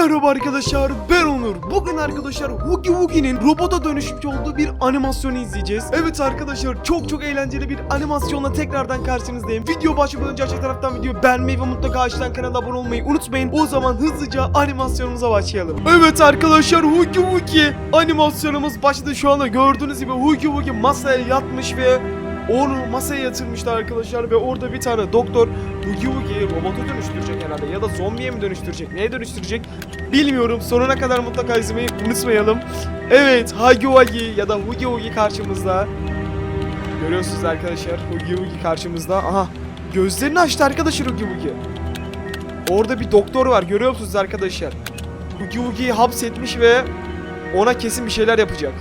Merhaba arkadaşlar ben Onur. Bugün arkadaşlar Hugi Wugi'nin robota dönüşmüş olduğu bir animasyonu izleyeceğiz. Evet arkadaşlar çok çok eğlenceli bir animasyonla tekrardan karşınızdayım. Video başlamadan önce aşağı taraftan videoyu beğenmeyi ve mutlaka aşağıdan kanala abone olmayı unutmayın. O zaman hızlıca animasyonumuza başlayalım. Evet arkadaşlar Hugi Wugi animasyonumuz başladı. Şu anda gördüğünüz gibi Hugi Wugi masaya yatmış ve onu masaya yatırmışlar arkadaşlar ve orada bir tane doktor Hugi Wugi'yi robota dönüştürecek herhalde ya da zombiye mi dönüştürecek neye dönüştürecek bilmiyorum sonuna kadar mutlaka izlemeyi unutmayalım. Evet Hagi Wagi ya da Hugi Wugi karşımızda. Görüyorsunuz arkadaşlar Hugi Wugi karşımızda. Aha gözlerini açtı arkadaşlar Hugi Wugi. Orada bir doktor var görüyor musunuz arkadaşlar? Hugi Wugi'yi hapsetmiş ve ona kesin bir şeyler yapacak.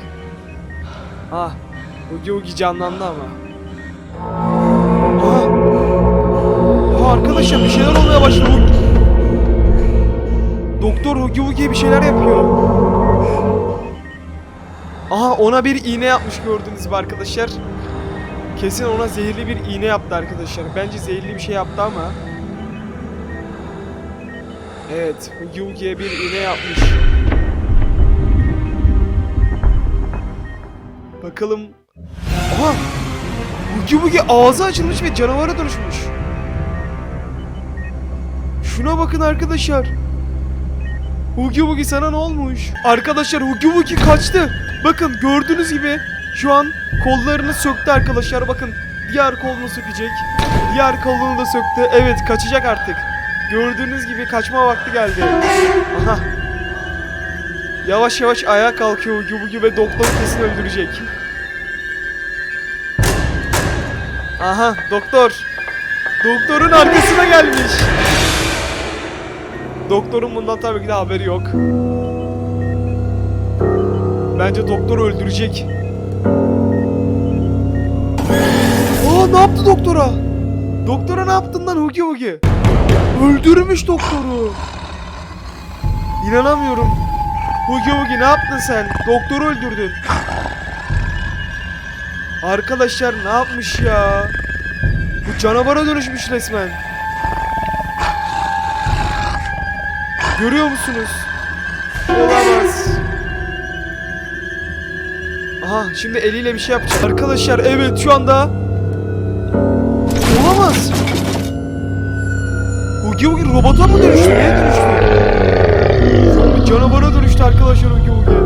Ah Hugi Wugi canlandı ama. Aha. Aa, arkadaşlar bir şeyler olmaya başladı. Doktor Hugi Wugi'ye bir şeyler yapıyor. Aha ona bir iğne yapmış gördüğünüz gibi arkadaşlar. Kesin ona zehirli bir iğne yaptı arkadaşlar. Bence zehirli bir şey yaptı ama. Evet, Hugi Wugi'ye bir iğne yapmış. Bakalım. Aha! Hugi Wugi ağzı açılmış ve canavara dönüşmüş. Şuna bakın arkadaşlar. Hugi Wugi sana ne olmuş? Arkadaşlar Hugi Wugi kaçtı. Bakın gördüğünüz gibi şu an kollarını söktü arkadaşlar. Bakın diğer kolunu sökecek. Diğer kolunu da söktü. Evet kaçacak artık. Gördüğünüz gibi kaçma vakti geldi. Aha. Yavaş yavaş ayağa kalkıyor Hugi Wugi ve doktor kesin öldürecek. Aha doktor. Doktorun arkasına gelmiş. Doktorun bundan tabii ki de haberi yok. Bence doktor öldürecek. Aa ne yaptı doktora? Doktora ne yaptın lan Hugi Hugi? Öldürmüş doktoru. İnanamıyorum. Hugi Hugi ne yaptın sen? Doktoru öldürdün. Arkadaşlar ne yapmış ya? Bu canavara dönüşmüş resmen. Görüyor musunuz? Olamaz. Aha şimdi eliyle bir şey yapacak. Arkadaşlar evet şu anda Olamaz. Hugi Hugi robota mı dönüştü? Neye dönüştü? Canavara dönüştü arkadaşlar Hugi Hugi.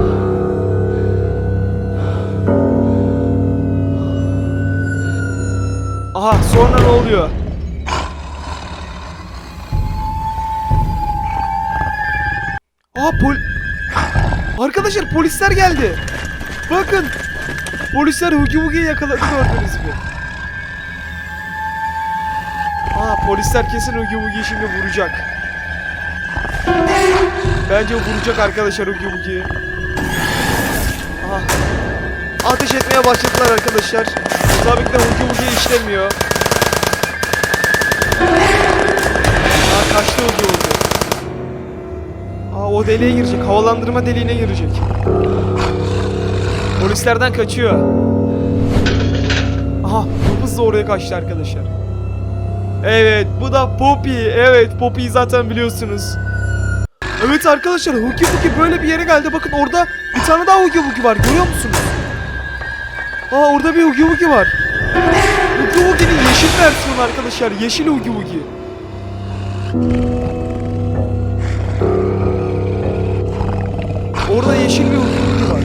Oluyor? Aa pol... Arkadaşlar polisler geldi. Bakın. Polisler Hugi Wugi'yi yakaladı gördünüz mü? Aa polisler kesin Hugi Wugi'yi şimdi vuracak. Bence vuracak arkadaşlar Hugi Wugi'yi. Aha. Ateş etmeye başladılar arkadaşlar. Tabii ki de Hugi Wugi işlemiyor. Kaçtı Hugi Wugi. Aa o deliğe girecek. Havalandırma deliğine girecek. Polislerden kaçıyor. Aha hızla oraya kaçtı arkadaşlar. Evet bu da Poppy. Evet Poppy'yi zaten biliyorsunuz. Evet arkadaşlar Hugi Wugi böyle bir yere geldi. Bakın orada bir tane daha Hugi Wugi var. Görüyor musunuz? Aa orada bir Hugi Wugi var. Hugi Wugi'nin yeşil versiyonu arkadaşlar. Yeşil Hugi Wugi. Orada yeşil bir Hugi var.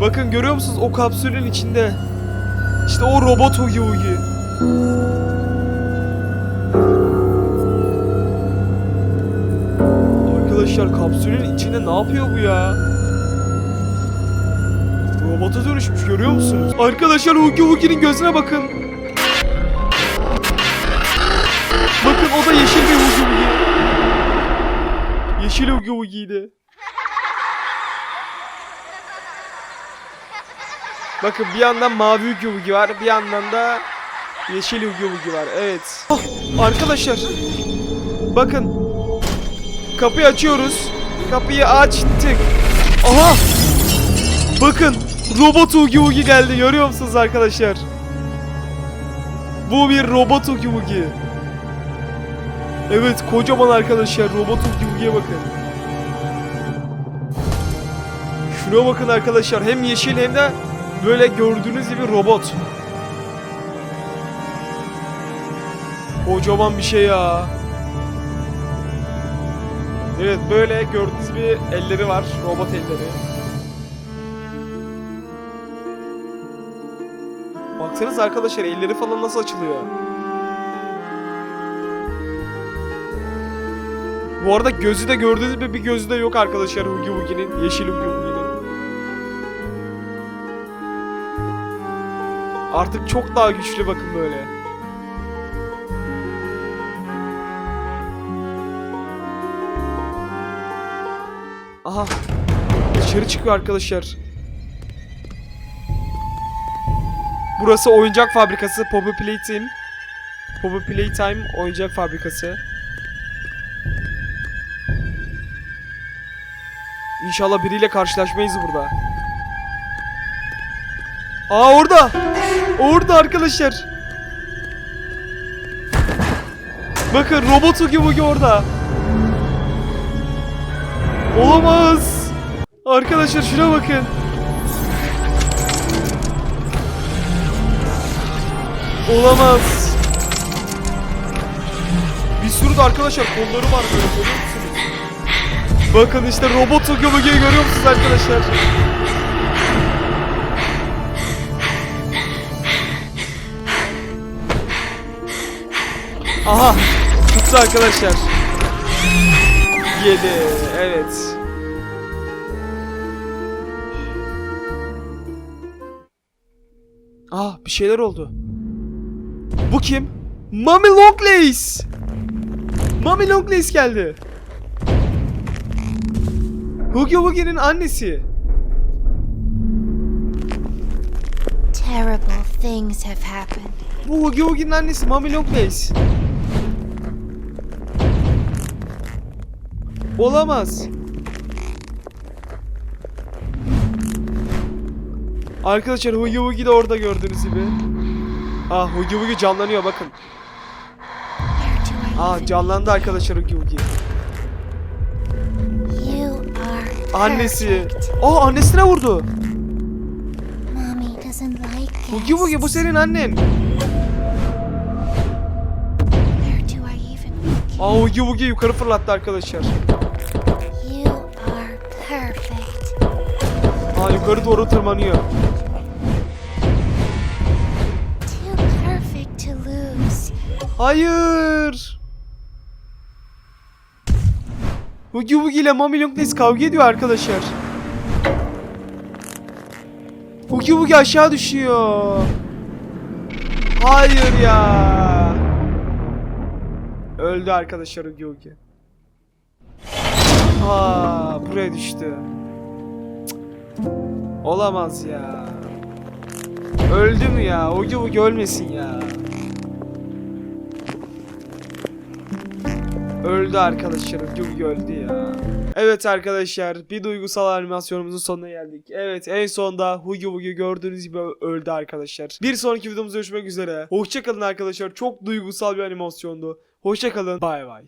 Bakın görüyor musunuz o kapsülün içinde? İşte o robot Hugi Hugi. Arkadaşlar kapsülün içinde ne yapıyor bu ya? Robota dönüşmüş görüyor musunuz? Arkadaşlar Hugi Hugi'nin gözüne bakın. Bakın o da yeşil bir Hugi Hugi. Yeşil Hugi Hugi'ydi. Bakın bir yandan mavi Hugi Hugi var, bir yandan da yeşil Hugi Hugi var. Evet. Ah, arkadaşlar. Bakın. Kapıyı açıyoruz. Kapıyı açtık. Aha! Bakın. Robot Hugi Hugi geldi. Görüyor musunuz arkadaşlar? Bu bir robot Hugi Hugi. Evet kocaman arkadaşlar robot Hugi Wugi'ye bakın. Şuna bakın arkadaşlar hem yeşil hem de böyle gördüğünüz gibi robot. Kocaman bir şey ya. Evet böyle gördüğünüz gibi elleri var. Robot elleri. Baksanız arkadaşlar elleri falan nasıl açılıyor. Bu arada gözü de gördüğünüz gibi bir gözü de yok arkadaşlar Hugi Wugi'nin. Yeşil Hugi Wugi'nin. Artık çok daha güçlü bakın böyle. Aha. Dışarı çıkıyor arkadaşlar. Burası oyuncak fabrikası Poppy Playtime. Poppy Playtime oyuncak fabrikası. İnşallah biriyle karşılaşmayız burada. Aa orada. Orada arkadaşlar. Bakın robot Hugi Wugi orada. Olamaz. Arkadaşlar şuna bakın. Olamaz. Bir sürü de arkadaşlar kolları var böyle görüyor musunuz? Bakın işte robot Wugi'yi görüyor musunuz arkadaşlar? Aha tuttu arkadaşlar. Yedi evet. Ah bir şeyler oldu. Bu kim? Mami Longlegs. Mami Longlegs geldi. Hugi Wugi'nin annesi. Terrible things have happened. Bu Hugi Wugi'nin annesi Mami Longlegs. Olamaz. Arkadaşlar Hugi Wugi de orada gördüğünüz gibi. Ah Hugi Wugi canlanıyor bakın. Ah canlandı arkadaşlar Hugi Wugi. Annesi. Oh annesine vurdu. Hugi Wugi bu senin annen. Where do I even begin? Ah Hugi Wugi yukarı fırlattı arkadaşlar. Ah yukarı doğru tırmanıyor. Hayır. Hugi Wugi ile Mami Longlegs kavga ediyor arkadaşlar. Hugi Wugi aşağı düşüyor. Hayır ya. Öldü arkadaşlar Hugi Wugi. Aa, buraya düştü. Cık. Olamaz ya. Öldü mü ya? Hugi Wugi ölmesin ya. Öldü arkadaşlar. Yugi öldü ya. Evet arkadaşlar bir duygusal animasyonumuzun sonuna geldik. Evet en sonda Hugi Wugi gördüğünüz gibi öldü arkadaşlar. Bir sonraki videomuzda görüşmek üzere. Hoşçakalın arkadaşlar. Çok duygusal bir animasyondu. Hoşçakalın. Bay bay.